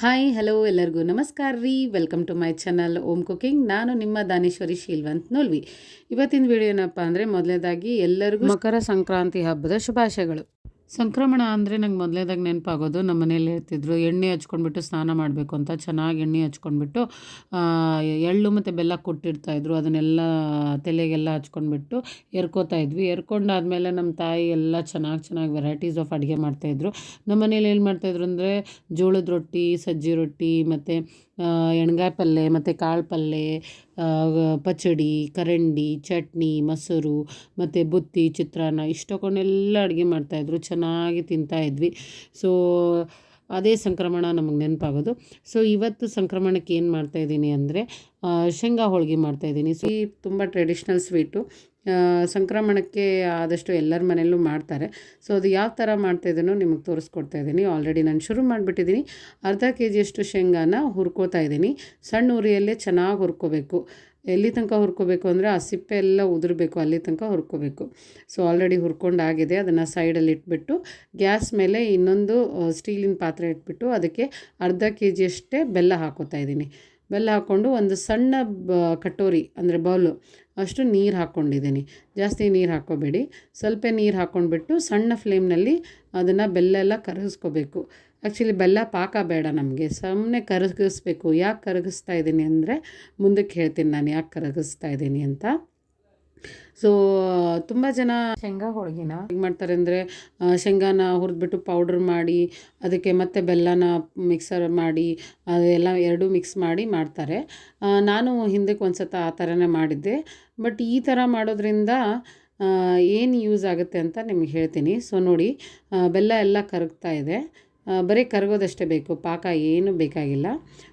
Hi hello ಎಲ್ಲರಿಗೂ ನಮಸ್ಕಾರ ರೀ. Welcome to my channel Om cooking ನಾನು ನಿಮ್ಮ ದಾನೇಶ್ವರಿ ಶೀಲ್ವಂತ್ ನೋಲ್ವಿ. ಇವತ್ತಿನ ವಿಡಿಯೋ ಏನಪ್ಪ ಅಂದರೆ ಮೊದಲನೇದಾಗಿ ಎಲ್ಲರಿಗೂ ಮಕರ ಸಂಕ್ರಾಂತಿ ಹಬ್ಬದ ಶುಭಾಶಯಗಳು. ಸಂಕ್ರಮಣ ಅಂದರೆ ನಂಗೆ ಮೊದಲೇದಾಗ ನೆನಪಾಗೋದು ನಮ್ಮ ಮನೇಲಿ ಹೇಳ್ತಿದ್ರು, ಎಣ್ಣೆ ಹಚ್ಕೊಂಡ್ಬಿಟ್ಟು ಸ್ನಾನ ಮಾಡಬೇಕು ಅಂತ. ಚೆನ್ನಾಗಿ ಎಣ್ಣೆ ಹಚ್ಕೊಂಡ್ಬಿಟ್ಟು ಎಳ್ಳು ಮತ್ತು ಬೆಲ್ಲ ಕೊಟ್ಟಿರ್ತಾಯಿದ್ರು ಅದನ್ನೆಲ್ಲ ತಲೆಗೆಲ್ಲ ಹಚ್ಕೊಂಡ್ಬಿಟ್ಟು ಎರ್ಕೋತಾ ಇದ್ವಿ. ಎರ್ಕೊಂಡಾದಮೇಲೆ ನಮ್ಮ ತಾಯಿ ಎಲ್ಲ ಚೆನ್ನಾಗಿ ಚೆನ್ನಾಗಿ ವೆರೈಟೀಸ್ ಆಫ್ ಅಡುಗೆ ಮಾಡ್ತಾಯಿದ್ರು ನಮ್ಮ ಮನೇಲಿ ಏನು ಮಾಡ್ತಾಯಿದ್ರು ಅಂದರೆ ಜೋಳದ ರೊಟ್ಟಿ, ಸಜ್ಜಿ ರೊಟ್ಟಿ, ಮತ್ತು ಎಣ್ಗಾಯಿ ಪಲ್ಯ ಮತ್ತು ಕಾಳು ಪಲ್ಯ ಪಚಡಿ, ಕರಂಡಿ, ಚಟ್ನಿ, ಮೊಸರು, ಮತ್ತು ಬುತ್ತಿ, ಚಿತ್ರಾನ್ನ ಇಷ್ಟಕೊಂಡೆಲ್ಲ ಅಡುಗೆ ಮಾಡ್ತಾಯಿದ್ರು, ಚೆನ್ನಾಗಿ ತಿಂತಾಯಿದ್ವಿ. ಸೊ, ಅದೇ ಸಂಕ್ರಮಣ ನಮಗೆ ನೆನಪಾಗೋದು. ಸೊ, ಇವತ್ತು ಸಂಕ್ರಮಣಕ್ಕೆ ಏನು ಮಾಡ್ತಾಯಿದ್ದೀನಿ ಅಂದರೆ ಶೇಂಗಾ ಹೋಳಿಗೆ ಮಾಡ್ತಾಯಿದ್ದೀನಿ. ಸೊ, ಈ ತುಂಬ ಟ್ರೆಡಿಷ್ನಲ್ ಸ್ವೀಟು ಸಂಕ್ರಮಣಕ್ಕೆ ಆದಷ್ಟು ಎಲ್ಲರ ಮನೆಯಲ್ಲೂ ಮಾಡ್ತಾರೆ. ಸೊ ಅದು ಯಾವ ಥರ ಮಾಡ್ತಾಯಿದ್ದೀನೋ ನಿಮಗೆ ತೋರಿಸ್ಕೊಡ್ತಾ ಇದ್ದೀನಿ ಆಲ್ರೆಡಿ ನಾನು ಶುರು ಮಾಡಿಬಿಟ್ಟಿದ್ದೀನಿ. ಅರ್ಧ ಕೆ ಜಿಯಷ್ಟು ಶೇಂಗಾನ ಹುರ್ಕೋತಾ ಇದ್ದೀನಿ. ಸಣ್ಣ ಉರಿಯಲ್ಲೇ ಚೆನ್ನಾಗಿ ಹುರ್ಕೋಬೇಕು. ಎಲ್ಲಿ ತನಕ ಹುರ್ಕೋಬೇಕು ಅಂದರೆ ಆ ಸಿಪ್ಪೆ ಎಲ್ಲ ಉದುರಬೇಕು, ಅಲ್ಲಿ ತನಕ ಹುರ್ಕೋಬೇಕು. ಸೊ ಆಲ್ರೆಡಿ ಹುರ್ಕೊಂಡಾಗಿದೆ. ಅದನ್ನು ಸೈಡಲ್ಲಿ ಇಟ್ಬಿಟ್ಟು ಗ್ಯಾಸ್ ಮೇಲೆ ಇನ್ನೊಂದು ಸ್ಟೀಲಿನ ಪಾತ್ರೆ ಇಟ್ಬಿಟ್ಟು ಅದಕ್ಕೆ ಅರ್ಧ ಕೆ ಜಿಯಷ್ಟೇ ಬೆಲ್ಲ ಹಾಕೋತಾ ಇದ್ದೀನಿ. ಬೆಲ್ಲ ಹಾಕ್ಕೊಂಡು ಒಂದು ಸಣ್ಣ ಬ, ಕಟೋರಿ ಅಂದರೆ ಬೌಲು, ಅಷ್ಟು ನೀರು ಹಾಕ್ಕೊಂಡಿದ್ದೀನಿ. ಜಾಸ್ತಿ ನೀರು ಹಾಕ್ಕೋಬೇಡಿ. ಸ್ವಲ್ಪ ನೀರು ಹಾಕ್ಕೊಂಡ್ಬಿಟ್ಟು ಸಣ್ಣ ಫ್ಲೇಮ್ನಲ್ಲಿ ಅದನ್ನು ಬೆಲ್ಲ ಎಲ್ಲ ಕರಗಿಸ್ಕೋಬೇಕು. ಆ್ಯಕ್ಚುಲಿ ಬೆಲ್ಲ ಪಾಕ ಬೇಡ ನಮಗೆ. ಸುಮ್ಮನೆ ಕರಗಿಸ್ಬೇಕು. ಯಾಕೆ ಕರಗಿಸ್ತಾ ಇದ್ದೀನಿ ಅಂದರೆ ಮುಂದಕ್ಕೆ ಹೇಳ್ತೀನಿ ನಾನು ಯಾಕೆ ಕರಗಿಸ್ತಾ ಇದ್ದೀನಿ ಅಂತ. ಸೊ ತುಂಬ ಜನ ಶೇಂಗಾ ಹೋಳಿಗೆನ? ಹೇಗೆ ಮಾಡ್ತಾರೆ ಅಂದರೆ ಶೇಂಗಾನ ಹುರಿದ್ಬಿಟ್ಟು ಪೌಡ್ರ್ ಮಾಡಿ ಅದಕ್ಕೆ ಮತ್ತೆ ಬೆಲ್ಲನ ಮಿಕ್ಸರ್ ಮಾಡಿ ಅದೆಲ್ಲ ಎರಡೂ ಮಿಕ್ಸ್ ಮಾಡಿ ಮಾಡ್ತಾರೆ. ನಾನು ಹಿಂದಕ್ಕೆ ಒಂದು ಸತ ಆ ಥರನೇ ಮಾಡಿದ್ದೆ. ಬಟ್ ಈ ಥರ ಮಾಡೋದ್ರಿಂದ ಏನು ಯೂಸ್ ಆಗುತ್ತೆ ಅಂತ ನಿಮಗೆ ಹೇಳ್ತೀನಿ. ಸೊ ನೋಡಿ ಬೆಲ್ಲ ಎಲ್ಲ ಕರಗ್ತಾ ಇದೆ. ಬರೀ ಕರಗೋದಷ್ಟೇ ಬೇಕು ಪಾಕ ಏನು ಬೇಕಾಗಿಲ್ಲ.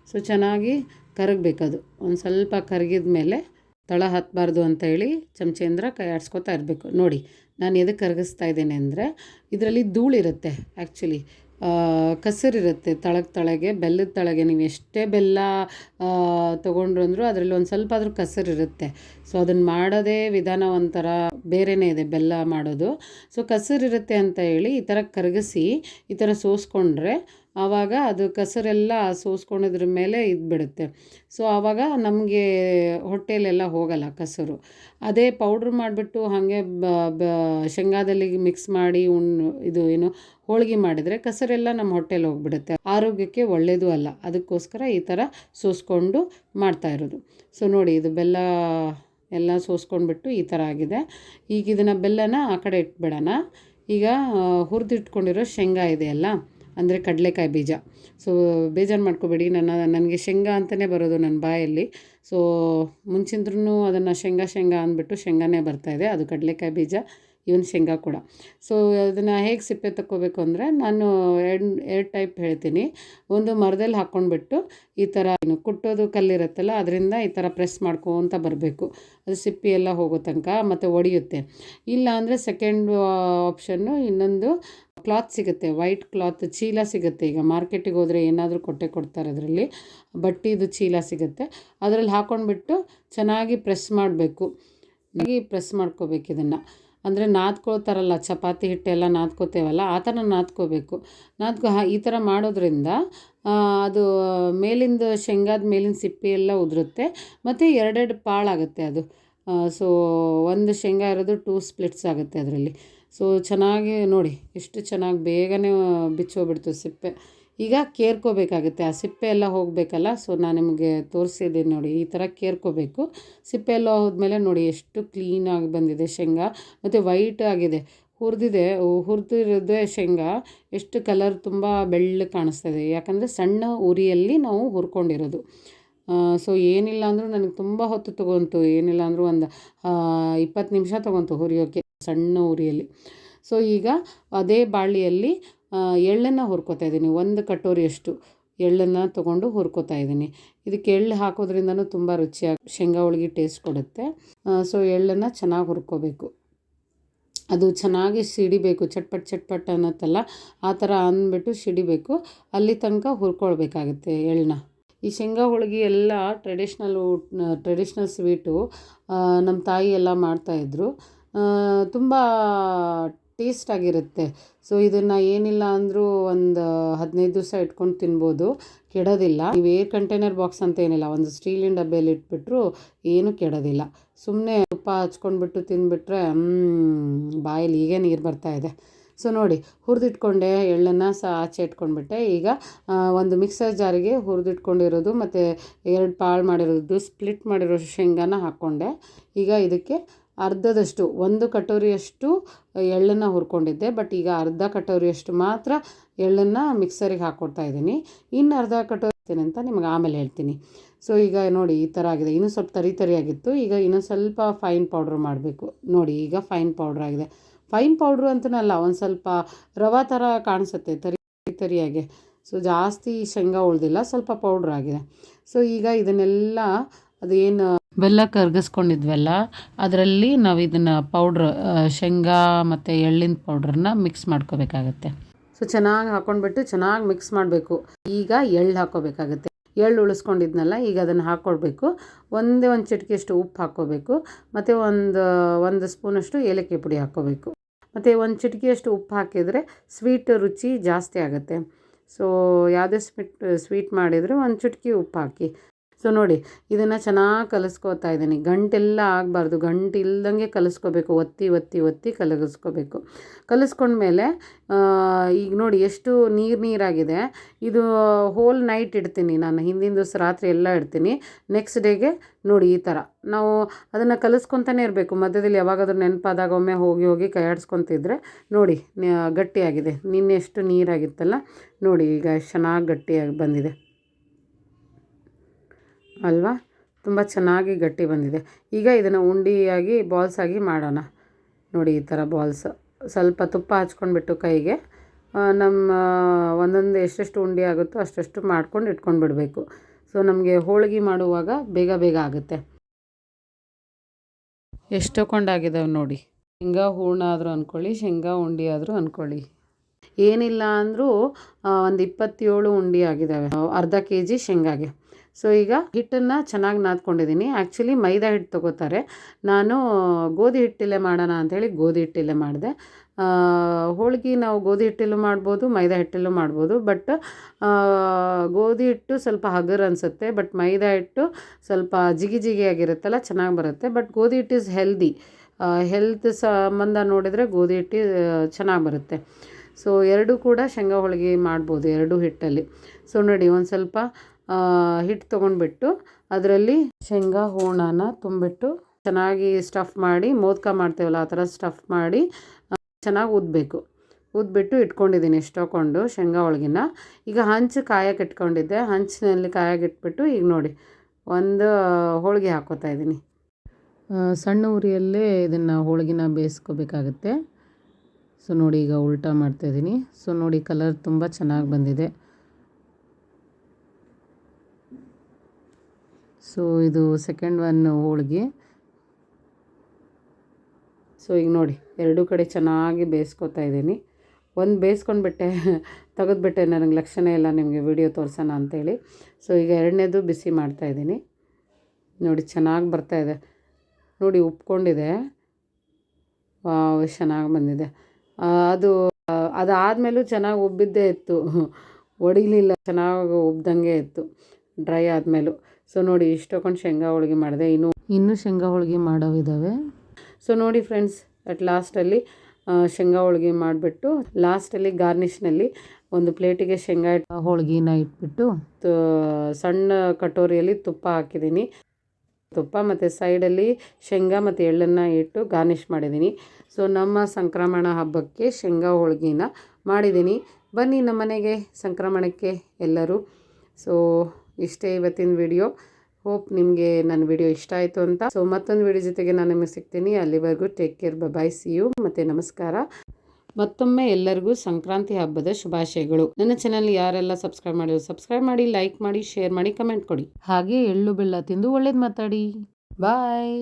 ಸೊ ಚೆನ್ನಾಗಿ ಕರಗಬೇಕದು ಒಂದು ಸ್ವಲ್ಪ ಕರಗಿದ ಮೇಲೆ ತಳ ಹತ್ತಬಾರ್ದು ಅಂತ ಹೇಳಿ ಚಮಚೆಯಿಂದ ಕೈ ಆಡಿಸ್ಕೊತಾ ಇರಬೇಕು. ನೋಡಿ, ನಾನು ಎದಕ್ಕೆ ಕರಗಿಸ್ತಾ ಇದ್ದೇನೆ ಅಂದರೆ ಇದರಲ್ಲಿ ಧೂಳಿರುತ್ತೆ ಆ್ಯಕ್ಚುಲಿ ಕಸರಿರುತ್ತೆ ತಳಗೆ ತಳಗೆ, ಬೆಲ್ಲದ ತಳಗೆ. ನೀವು ಎಷ್ಟೇ ಬೆಲ್ಲ ತೊಗೊಂಡ್ರು ಅಂದರೂ ಅದರಲ್ಲಿ ಒಂದು ಸ್ವಲ್ಪ ಆದರೂ ಕಸರಿರುತ್ತೆ ಸೊ ಅದನ್ನು ಮಾಡೋದೇ ವಿಧಾನ ಒಂಥರ ಬೇರೆಯೇ ಇದೆ ಬೆಲ್ಲ ಮಾಡೋದು. ಸೊ ಕಸರಿರುತ್ತೆ ಅಂತ ಹೇಳಿ ಈ ಥರ ಕರಗಿಸಿ ಈ ಥರ ಸೋಸ್ಕೊಂಡ್ರೆ ಆವಾಗ ಅದು ಕಸರೆಲ್ಲ ಸೋಸ್ಕೊಳೋದ್ರ ಮೇಲೆ ಇದ್ಬಿಡುತ್ತೆ. ಸೊ ಆವಾಗ ನಮಗೆ ಹೊಟ್ಟೆಲೆಲ್ಲ ಹೋಗಲ್ಲ ಕಸರು. ಅದೇ ಪೌಡ್ರ್ ಮಾಡಿಬಿಟ್ಟು ಹಾಗೆ ಬ ಬ, ಶೇಂಗಾದಲ್ಲಿ ಮಿಕ್ಸ್ ಮಾಡಿ ಉಣ್, ಇದು ಏನು, ಹೋಳಿಗೆ ಮಾಡಿದರೆ ಕಸರೆಲ್ಲ ನಮ್ಮ ಹೊಟ್ಟೆಲಿ ಹೋಗ್ಬಿಡುತ್ತೆ. ಆರೋಗ್ಯಕ್ಕೆ ಒಳ್ಳೆಯದು ಅಲ್ಲ. ಅದಕ್ಕೋಸ್ಕರ ಈ ಥರ ಸೋಸ್ಕೊಂಡು ಮಾಡ್ತಾ ಇರೋದು. ಸೊ ನೋಡಿ ಇದು ಬೆಲ್ಲ ಎಲ್ಲ ಸೋಸ್ಕೊಂಡ್ಬಿಟ್ಟು ಈ ಥರ ಆಗಿದೆ. ಈಗ ಇದನ್ನು ಬೆಲ್ಲನ ಆ ಕಡೆ ಇಟ್ಬಿಡೋಣ. ಈಗ ಹುರಿದಿಟ್ಕೊಂಡಿರೋ ಶೇಂಗಾ ಇದೆಯಲ್ಲ ಅಂದರೆ ಕಡಲೆಕಾಯಿ ಬೀಜ. ಸೊ ಬೇಜಾರು ಮಾಡ್ಕೋಬೇಡಿ. ನನ್ನ, ನನಗೆ ಶೇಂಗಾ ಅಂತಲೇ ಬರೋದು ನನ್ನ ಬಾಯಲ್ಲಿ. ಸೊ ಮುಂಚಿಂದ್ರೂ ಅದನ್ನು ಶೇಂಗಾ ಶೇಂಗಾ ಅಂದ್ಬಿಟ್ಟು ಶೇಂಗಾನೇ ಬರ್ತಾಯಿದೆ ಅದು ಕಡಲೆಕಾಯಿ ಬೀಜ ಇವನ್ ಶೇಂಗಾ ಕೂಡ. ಸೊ ಅದನ್ನು ಹೇಗೆ ಸಿಪ್ಪೆ ತಕ್ಕೋಬೇಕು ಅಂದರೆ ನಾನು ಎರಡು ಎರಡು ಟೈಪ್ ಹೇಳ್ತೀನಿ. ಒಂದು ಮರದಲ್ಲಿ ಹಾಕ್ಕೊಂಡ್ಬಿಟ್ಟು ಈ ಥರ ಏನು ಕುಟ್ಟೋದು ಕಲ್ಲಿರುತ್ತಲ್ಲ, ಅದರಿಂದ ಈ ಥರ ಪ್ರೆಸ್ ಮಾಡ್ಕೊತ ಬರಬೇಕು. ಅದು ಸಿಪ್ಪೆ ಎಲ್ಲ ಹೋಗೋ ತನಕ ಮತ್ತು ಒಡೆಯುತ್ತೆ. ಇಲ್ಲ ಅಂದರೆ ಸೆಕೆಂಡ್ ಆಪ್ಷನ್ನು ಇನ್ನೊಂದು ಕ್ಲಾತ್ ಸಿಗುತ್ತೆ ವೈಟ್ ಕ್ಲಾತ್ ಚೀಲ ಸಿಗುತ್ತೆ. ಈಗ ಮಾರ್ಕೆಟಿಗೆ ಹೋದರೆ ಏನಾದರೂ ಕೊಟ್ಟೆ ಕೊಡ್ತಾರೆ ಅದರಲ್ಲಿ. ಬಟ್ಟಿದು ಚೀಲ ಸಿಗುತ್ತೆ. ಅದರಲ್ಲಿ ಹಾಕ್ಕೊಂಡ್ಬಿಟ್ಟು ಚೆನ್ನಾಗಿ ಪ್ರೆಸ್ ಮಾಡಬೇಕು. ಚೆನ್ನಾಗಿ ಪ್ರೆಸ್ ಮಾಡ್ಕೋಬೇಕು ಇದನ್ನು. ಅಂದರೆ ನಾದ್ಕೊಳ್ತಾರಲ್ಲ, ಚಪಾತಿ ಹಿಟ್ಟೆಲ್ಲ ನಾದ್ಕೋತೇವಲ್ಲ, ಆ ಥರ ನಾದ್ಕೋಬೇಕು. ನಾದ್ಕೊ ಈ ಥರ ಮಾಡೋದ್ರಿಂದ ಅದು ಮೇಲಿಂದ ಶೇಂಗಾದ ಮೇಲಿನ ಸಿಪ್ಪೆ ಎಲ್ಲ ಉದುರುತ್ತೆ. ಮತ್ತು ಎರಡೆರಡು ಪಾಳಾಗುತ್ತೆ ಅದು. ಸೊ ಒಂದು ಶೇಂಗಾ ಇರೋದು ಟೂ ಸ್ಪ್ಲಿಟ್ಸ್ ಆಗುತ್ತೆ ಅದರಲ್ಲಿ. ಸೊ ಚೆನ್ನಾಗಿ ನೋಡಿ, ಎಷ್ಟು ಚೆನ್ನಾಗಿ ಬೇಗನೆ ಬಿಚ್ಚೋಗ್ಬಿಡ್ತು ಸಿಪ್ಪೆ. ಈಗ ಕೇರ್ಕೋಬೇಕಾಗುತ್ತೆ. ಆ ಸಿಪ್ಪೆ ಎಲ್ಲ ಹೋಗಬೇಕಲ್ಲ ಸೊ ನಾನು ನಿಮಗೆ ತೋರಿಸಿದ್ದೀನಿ ನೋಡಿ, ಈ ಥರ ಕೇರ್ಕೋಬೇಕು. ಸಿಪ್ಪೆ ಎಲ್ಲ ಹೋದ್ಮೇಲೆ ನೋಡಿ, ಎಷ್ಟು ಕ್ಲೀನಾಗಿ ಬಂದಿದೆ ಶೇಂಗಾ. ಮತ್ತು ವೈಟ್ ಆಗಿದೆ. ಹುರಿದಿದೆ ಹುರಿದಿರೋದೇ ಶೇಂಗಾ. ಎಷ್ಟು ಕಲರ್ ತುಂಬ ಬೆಳ್ಳಗೆ ಕಾಣಿಸ್ತಾ ಇದೆ. ಯಾಕಂದರೆ ಸಣ್ಣ ಉರಿಯಲ್ಲಿ ನಾವು ಹುರ್ಕೊಂಡಿರೋದು. ಸೊ ಏನಿಲ್ಲ ಅಂದರೂ ನನಗೆ ತುಂಬ ಹೊತ್ತು ತೊಗೊಂತು, ಏನಿಲ್ಲ ಅಂದರೂ ಒಂದು ಇಪ್ಪತ್ತು ನಿಮಿಷ ತೊಗೊಂತು ಹುರಿಯೋಕ್ಕೆ ಸಣ್ಣ ಉರಿಯಲ್ಲಿ ಸೊ ಈಗ ಅದೇ ಬಾಳಿಯಲ್ಲಿ ಎಳ್ಳನ್ನು ಹುರ್ಕೋತಾ ಇದ್ದೀನಿ, ಒಂದು ಕಟೋರಿಯಷ್ಟು ಎಳ್ಳನ್ನು ತೊಗೊಂಡು ಹುರ್ಕೋತಾ ಇದ್ದೀನಿ. ಇದಕ್ಕೆ ಎಳ್ಳು ಹಾಕೋದ್ರಿಂದನೂ ತುಂಬ ರುಚಿಯಾಗಿ, ಶೇಂಗಾ ಹೋಳಿಗೆ ಟೇಸ್ಟ್ ಕೊಡುತ್ತೆ. ಸೊ ಎಳ್ಳನ್ನು ಚೆನ್ನಾಗಿ ಹುರ್ಕೋಬೇಕು. ಅದು ಚೆನ್ನಾಗಿ ಸಿಡಿಬೇಕು, ಚಟ್ಪಟ್ ಚಟ್ಪಟ್ ಅನ್ನತ್ತಲ್ಲ, ಆ ಥರ ಅಂದ್ಬಿಟ್ಟು ಸಿಡಿಬೇಕು. ಅಲ್ಲಿ ತನಕ ಹುರ್ಕೊಳ್ಬೇಕಾಗುತ್ತೆ ಎಳ್ಳನ್ನ. ಈ ಶೇಂಗಾ ಹೋಳಿಗೆ ಎಲ್ಲ ಟ್ರೆಡಿಷ್ನಲ್ ಟ್ರೆಡಿಷ್ನಲ್ ಸ್ವೀಟು ನಮ್ಮ ತಾಯಿ ಎಲ್ಲ ಮಾಡ್ತಾಯಿದ್ರು ತುಂಬ ಟೇಸ್ಟಾಗಿರುತ್ತೆ ಸೊ ಇದನ್ನು ಏನಿಲ್ಲ ಅಂದರೂ ಒಂದು ಹದಿನೈದು ದಿವಸ ಇಟ್ಕೊಂಡು ತಿನ್ಬೋದು. ಕೆಡೋದಿಲ್ಲ. ನೀವು ಏರ್ ಕಂಟೈನರ್ ಬಾಕ್ಸ್ ಅಂತ ಏನಿಲ್ಲ, ಒಂದು ಸ್ಟೀಲಿನ ಡಬ್ಬೆಯಲ್ಲಿ ಇಟ್ಬಿಟ್ರು ಏನು ಕೆಡೋದಿಲ್ಲ. ಸುಮ್ಮನೆ ತುಪ್ಪ ಹಚ್ಕೊಂಡ್ಬಿಟ್ಟು ತಿಂದುಬಿಟ್ರೆ ಬಾಯಲ್ಲಿ ಈಗೇ ನೀರು ಬರ್ತಾ ಇದೆ. ಸೊ ನೋಡಿ, ಹುರಿದಿಟ್ಕೊಂಡೆ ಎಳ್ಳನ್ನು ಸಹ ಆಚೆ ಇಟ್ಕೊಂಡ್ಬಿಟ್ಟೆ. ಈಗ ಒಂದು ಮಿಕ್ಸರ್ ಜಾರಿಗೆ ಹುರಿದಿಟ್ಕೊಂಡಿರೋದು ಮತ್ತು ಎರಡು ಪಾಳು ಮಾಡಿರೋದು ಸ್ಪ್ಲಿಟ್ ಮಾಡಿರೋ ಶೇಂಗಾನ ಹಾಕ್ಕೊಂಡೆ. ಈಗ ಇದಕ್ಕೆ ಅರ್ಧದಷ್ಟು, ಒಂದು ಕಟೋರಿಯಷ್ಟು ಎಳ್ಳನ್ನು ಹುರ್ಕೊಂಡಿದ್ದೆ. ಬಟ್ ಈಗ ಅರ್ಧ ಕಟೋರಿಯಷ್ಟು ಮಾತ್ರ ಎಳ್ಳನ್ನು ಮಿಕ್ಸರಿಗೆ ಹಾಕ್ಕೊಡ್ತಾ ಇದ್ದೀನಿ. ಇನ್ನು ಅರ್ಧ ಕಟೋರಿ ಅಂತ ನಿಮ್ಗೆ ಆಮೇಲೆ ಹೇಳ್ತೀನಿ. ಸೊ ಈಗ ನೋಡಿ, ಈ ಥರ ಆಗಿದೆ. ಇನ್ನೂ ಸ್ವಲ್ಪ ತರಿ ತರಿಯಾಗಿತ್ತು. ಈಗ ಇನ್ನೂ ಸ್ವಲ್ಪ ಫೈನ್ ಪೌಡ್ರ್ ಮಾಡಬೇಕು. ನೋಡಿ, ಈಗ ಫೈನ್ ಪೌಡ್ರ್ ಆಗಿದೆ. ಫೈನ್ ಪೌಡ್ರು ಅಂತನಲ್ಲ ಒಂದು ಸ್ವಲ್ಪ ರವೆ ಥರ ಕಾಣಿಸುತ್ತೆ ತರಿ, ತರಿಯಾಗೆ. ಸೊ ಜಾಸ್ತಿ ಶೇಂಗಾ ಉಳ್ದಿಲ್ಲ, ಸ್ವಲ್ಪ ಪೌಡ್ರ್ ಆಗಿದೆ. ಸೊ ಈಗ ಇದನ್ನೆಲ್ಲ ಅದೇನು ಬೆಲ್ಲ ಕರ್ಗಿಸ್ಕೊಂಡಿದ್ವಲ್ಲ, ಅದರಲ್ಲಿ ನಾವು ಇದನ್ನು ಪೌಡ್ರ್ ಶೇಂಗಾ ಮತ್ತು ಎಳ್ಳಿನ ಪೌಡ್ರನ್ನ ಮಿಕ್ಸ್ ಮಾಡ್ಕೋಬೇಕಾಗತ್ತೆ. ಸೊ ಚೆನ್ನಾಗಿ ಹಾಕ್ಕೊಂಡ್ಬಿಟ್ಟು ಚೆನ್ನಾಗಿ ಮಿಕ್ಸ್ ಮಾಡಬೇಕು. ಈಗ ಎಳ್ಳು ಹಾಕ್ಕೋಬೇಕಾಗುತ್ತೆ ಎಳ್ಳು ಉಳಿಸ್ಕೊಂಡಿದ್ನಲ್ಲ, ಈಗ ಅದನ್ನು ಹಾಕ್ಕೊಳ್ಬೇಕು ಒಂದೇ ಒಂದು ಚಿಟಿಕೆಯಷ್ಟು ಉಪ್ಪು ಹಾಕ್ಕೋಬೇಕು ಮತ್ತು ಒಂದು ಒಂದು ಸ್ಪೂನಷ್ಟು ಏಲಕ್ಕಿ ಪುಡಿ ಹಾಕ್ಕೋಬೇಕು ಮತ್ತು ಒಂದು ಚಿಟಿಕೆಯಷ್ಟು ಉಪ್ಪು ಹಾಕಿದರೆ ಸ್ವೀಟ್ ರುಚಿ ಜಾಸ್ತಿ ಆಗುತ್ತೆ. ಸೊ ಯಾವುದೇ ಸ್ವೀಟ್ ಸ್ವೀಟ್ ಮಾಡಿದರೆ ಒಂದು ಚಿಟಿಕೆ ಉಪ್ಪು ಹಾಕಿ. ಸೊ ನೋಡಿ, ಇದನ್ನು ಚೆನ್ನಾಗಿ ಕಲಿಸ್ಕೋತಾ ಇದ್ದೀನಿ. ಗಂಟೆಲ್ಲ ಆಗಬಾರ್ದು. ಗಂಟು ಇಲ್ದಂಗೆ ಕಲಿಸ್ಕೋಬೇಕು. ಒತ್ತಿ ಒತ್ತಿ ಒತ್ತಿ ಕಲಗಿಸ್ಕೋಬೇಕು ಕಲಿಸ್ಕೊಂಡ್ಮೇಲೆ ಈಗ ನೋಡಿ, ಎಷ್ಟು ನೀರು ನೀರಾಗಿದೆ. ಇದು ಹೋಲ್ ನೈಟ್ ಇಡ್ತೀನಿ ನಾನು. ಹಿಂದಿನ ದಿವಸ ರಾತ್ರಿ ಎಲ್ಲ ಇಡ್ತೀನಿ. ನೆಕ್ಸ್ಟ್ ಡೇಗೆ ನೋಡಿ, ಈ ಥರ ನಾವು ಅದನ್ನು ಕಲಿಸ್ಕೊತಾನೆ ಇರಬೇಕು. ಮಧ್ಯದಲ್ಲಿ ಯಾವಾಗಾದ್ರೂ ನೆನಪಾದಾಗ ಒಮ್ಮೆ ಹೋಗಿ ಹೋಗಿ ಕೈ ಆಡಿಸ್ಕೊತಿದ್ರೆ ನೋಡಿ ಗಟ್ಟಿಯಾಗಿದೆ. ನಿನ್ನೆ ಎಷ್ಟು ನೀರಾಗಿತ್ತಲ್ಲ? ನೋಡಿ, ಈಗ ಚೆನ್ನಾಗಿ ಗಟ್ಟಿಯಾಗಿ ಬಂದಿದೆ. ಅಲ್ವಾ? ತುಂಬ ಚೆನ್ನಾಗಿ ಗಟ್ಟಿ ಬಂದಿದೆ. ಈಗ ಇದನ್ನು ಉಂಡೆಯಾಗಿ ಬಾಲ್ಸ್ ಆಗಿ ಮಾಡೋಣ. ನೋಡಿ, ಈ ಥರ ಬಾಲ್ಸ್ ಸ್ವಲ್ಪ ತುಪ್ಪ ಹಚ್ಕೊಂಡ್ಬಿಟ್ಟು ಕೈಗೆ. ನಮ್ಮ ಒಂದೊಂದು ಎಷ್ಟೆಷ್ಟು ಉಂಡೆ ಆಗುತ್ತೋ ಅಷ್ಟಷ್ಟು ಮಾಡ್ಕೊಂಡು ಇಟ್ಕೊಂಡು ಬಿಡಬೇಕು ಸೊ ನಮಗೆ ಹೋಳಿಗೆ ಮಾಡುವಾಗ ಬೇಗ ಬೇಗ ಆಗುತ್ತೆ. ಎಷ್ಟು ಕೊಂಡಾಗಿದ್ದಾವೆ ನೋಡಿ. ಶೇಂಗಾ ಹೂರ್ಣ ಆದರೂ ಅಂದ್ಕೊಳ್ಳಿ ಶೇಂಗಾ ಉಂಡೆ ಆದರೂ ಅಂದ್ಕೊಳ್ಳಿ ಏನಿಲ್ಲ ಅಂದರೂ ಒಂದು ಇಪ್ಪತ್ತೇಳು ಉಂಡೆ ಆಗಿದ್ದಾವೆ ಅರ್ಧ ಕೆ ಜಿ ಶೇಂಗಾಗೆ. ಸೊ ಈಗ ಹಿಟ್ಟನ್ನು ಚೆನ್ನಾಗಿ ನಾದ್ಕೊಂಡಿದ್ದೀನಿ. ಆ್ಯಕ್ಚುಲಿ ಮೈದಾ ಹಿಟ್ಟು ತೊಗೋತಾರೆ. ನಾನು ಗೋಧಿ ಹಿಟ್ಟಿಲ್ಲೇ ಮಾಡೋಣ ಅಂಥೇಳಿ ಗೋಧಿ ಹಿಟ್ಟಲ್ಲೇ ಮಾಡಿದೆ. ಹೋಳಿಗೆ ನಾವು ಗೋಧಿ ಹಿಟ್ಟಲ್ಲೂ ಮಾಡ್ಬೋದು, ಮೈದಾ ಹಿಟ್ಟಲ್ಲೂ ಮಾಡ್ಬೋದು. ಬಟ್ ಗೋಧಿ ಹಿಟ್ಟು ಸ್ವಲ್ಪ ಹಗರ್ ಅನಿಸುತ್ತೆ. ಬಟ್ ಮೈದಾ ಹಿಟ್ಟು ಸ್ವಲ್ಪ ಜಿಗಿ ಜಿಗಿಯಾಗಿರುತ್ತಲ್ಲ ಚೆನ್ನಾಗಿ ಬರುತ್ತೆ. ಬಟ್ ಗೋಧಿ ಹಿಟ್ಟು ಇಸ್ ಹೆಲ್ದಿ ಹೆಲ್ತ್ ಸಂಬಂಧ ನೋಡಿದರೆ ಗೋಧಿ ಹಿಟ್ಟು ಚೆನ್ನಾಗಿ ಬರುತ್ತೆ. ಸೊ ಎರಡೂ ಕೂಡ ಶೇಂಗಾ ಹೋಳಿಗೆ ಮಾಡ್ಬೋದು, ಎರಡೂ ಹಿಟ್ಟಲ್ಲಿ. ಸೊ ನೋಡಿ, ಒಂದು ಸ್ವಲ್ಪ ಹಿಟ್ಟು ತೊಗೊಂಡ್ಬಿಟ್ಟು ಅದರಲ್ಲಿ ಶೇಂಗಾ, ಹೂರ್ಣನ ತುಂಬಿಟ್ಟು ಚೆನ್ನಾಗಿ ಸ್ಟಫ್ ಮಾಡಿ, ಮೋದಕ ಮಾಡ್ತೇವಲ್ಲ ಆ ಥರ ಸ್ಟಫ್ ಮಾಡಿ ಚೆನ್ನಾಗಿ ಉದ್ದಬೇಕು ಉದ್ಬಿಟ್ಟು ಇಟ್ಕೊಂಡಿದ್ದೀನಿ ಇಷ್ಟೊಕೊಂಡು ಶೇಂಗಾ ಹೋಳ್ಗಿನ. ಈಗ ಹಂಚು ಕಾಯಕ್ಕೆ ಇಟ್ಕೊಂಡಿದ್ದೆ. ಹಂಚಿನಲ್ಲಿ ಇಟ್ಬಿಟ್ಟು ಈಗ ನೋಡಿ, ಒಂದು ಹೋಳಿಗೆ ಹಾಕೋತಾ ಇದ್ದೀನಿ ಸಣ್ಣ ಉರಿಯಲ್ಲೇ ಇದನ್ನು ಹೋಳಿಗೆನ ಬೇಯಿಸ್ಕೋಬೇಕಾಗತ್ತೆ. ಸೊ ನೋಡಿ ಈಗ ಉಲ್ಟಾ ಮಾಡ್ತಾಯಿದ್ದೀನಿ ಸೊ ನೋಡಿ ಕಲರ್ ತುಂಬ ಚೆನ್ನಾಗಿ ಬಂದಿದೆ. ಸೊ ಇದು ಸೆಕೆಂಡ್ ಒನ್ ಹೋಳಿಗೆ. ಸೊ ಈಗ ನೋಡಿ, ಎರಡೂ ಕಡೆ ಚೆನ್ನಾಗಿ ಬೇಯಿಸ್ಕೊತಾ ಇದ್ದೀನಿ. ಒಂದು ಬೇಯಿಸ್ಕೊಂಡ್ಬಿಟ್ಟೆ, ತೆಗೆದ್ಬಿಟ್ಟೆ ನನಗೆ ಲಕ್ಷಣ ಇಲ್ಲ, ನಿಮಗೆ ವಿಡಿಯೋ ತೋರಿಸೋಣ ಅಂತೇಳಿ. ಸೊ ಈಗ ಎರಡನೇದು ಬಿಸಿ ಮಾಡ್ತಾಯಿದ್ದೀನಿ ನೋಡಿ, ಚೆನ್ನಾಗಿ ಬರ್ತಾಯಿದೆ ನೋಡಿ, ಉಪ್ಕೊಂಡಿದೆ. ಚೆನ್ನಾಗಿ ಬಂದಿದೆ. ಅದು, ಅದಾದಮೇಲೂ ಚೆನ್ನಾಗಿ ಉಬ್ಬಿದ್ದೇ ಇತ್ತು. ಒಡಿಲಿಲ್ಲ, ಚೆನ್ನಾಗಿ ಉಬ್ದಂಗೆ ಇತ್ತು. ಡ್ರೈ ಆದಮೇಲೂ. ಸೊ ನೋಡಿ ಇಷ್ಟೊಕೊಂಡು ಶೇಂಗಾ ಹೋಳಿಗೆ ಮಾಡಿದೆ. ಇನ್ನು ಇನ್ನೂ ಶೇಂಗಾ ಹೋಳಿಗೆ ಮಾಡೋವಿದ್ದಾವೆ ಸೊ ನೋಡಿ ಫ್ರೆಂಡ್ಸ್ ಅಟ್ ಲಾಸ್ಟಲ್ಲಿ ಶೇಂಗಾ ಹೋಳಿಗೆ ಮಾಡಿಬಿಟ್ಟು ಲಾಸ್ಟಲ್ಲಿ ಗಾರ್ನಿಷ್ನಲ್ಲಿ ಒಂದು ಪ್ಲೇಟಿಗೆ ಶೇಂಗಾ ಹೋಳಿಗೆನ ಇಟ್ಬಿಟ್ಟು ಸಣ್ಣ ಕಟೋರಿಯಲ್ಲಿ ತುಪ್ಪ ಹಾಕಿದ್ದೀನಿ. ತುಪ್ಪ ಮತ್ತು ಸೈಡಲ್ಲಿ ಶೇಂಗಾ ಮತ್ತು ಎಳ್ಳನ್ನು ಇಟ್ಟು ಗಾರ್ನಿಷ್ ಮಾಡಿದ್ದೀನಿ. ಸೊ ನಮ್ಮ ಸಂಕ್ರಮಣ ಹಬ್ಬಕ್ಕೆ ಶೇಂಗಾ ಹೋಳಿಗೆನ ಮಾಡಿದ್ದೀನಿ. ಬನ್ನಿ ನಮ್ಮ ಮನೆಗೆ ಸಂಕ್ರಮಣಕ್ಕೆ ಎಲ್ಲರೂ. ಸೊ ಇಷ್ಟೇ ಇವತ್ತಿನ ವಿಡಿಯೋ. ಹೋಪ್ ನಿಮಗೆ ನನ್ನ ವಿಡಿಯೋ ಇಷ್ಟ ಆಯಿತು ಅಂತ. ಸೊ ಮತ್ತೊಂದು ವಿಡಿಯೋ ಜೊತೆಗೆ ನಾನು ನಿಮಗೆ ಸಿಗ್ತೀನಿ. ಅಲ್ಲಿವರೆಗೂ take care bye see you ಮತ್ತು ನಮಸ್ಕಾರ. ಮತ್ತೊಮ್ಮೆ ಎಲ್ಲರಿಗೂ ಸಂಕ್ರಾಂತಿ ಹಬ್ಬದ ಶುಭಾಶಯಗಳು. ನನ್ನ ಚಾನಲ್ ಯಾರೆಲ್ಲ ಸಬ್ಸ್ಕ್ರೈಬ್ ಮಾಡಿದ್ರು ಸಬ್ಸ್ಕ್ರೈಬ್ ಮಾಡಿ ಲೈಕ್ ಮಾಡಿ ಶೇರ್ ಮಾಡಿ ಕಮೆಂಟ್ ಕೊಡಿ. ಹಾಗೆ ಎಳ್ಳು ಬೆಲ್ಲ ತಿಂದು ಒಳ್ಳೇದು ಮಾತಾಡಿ. ಬಾಯ್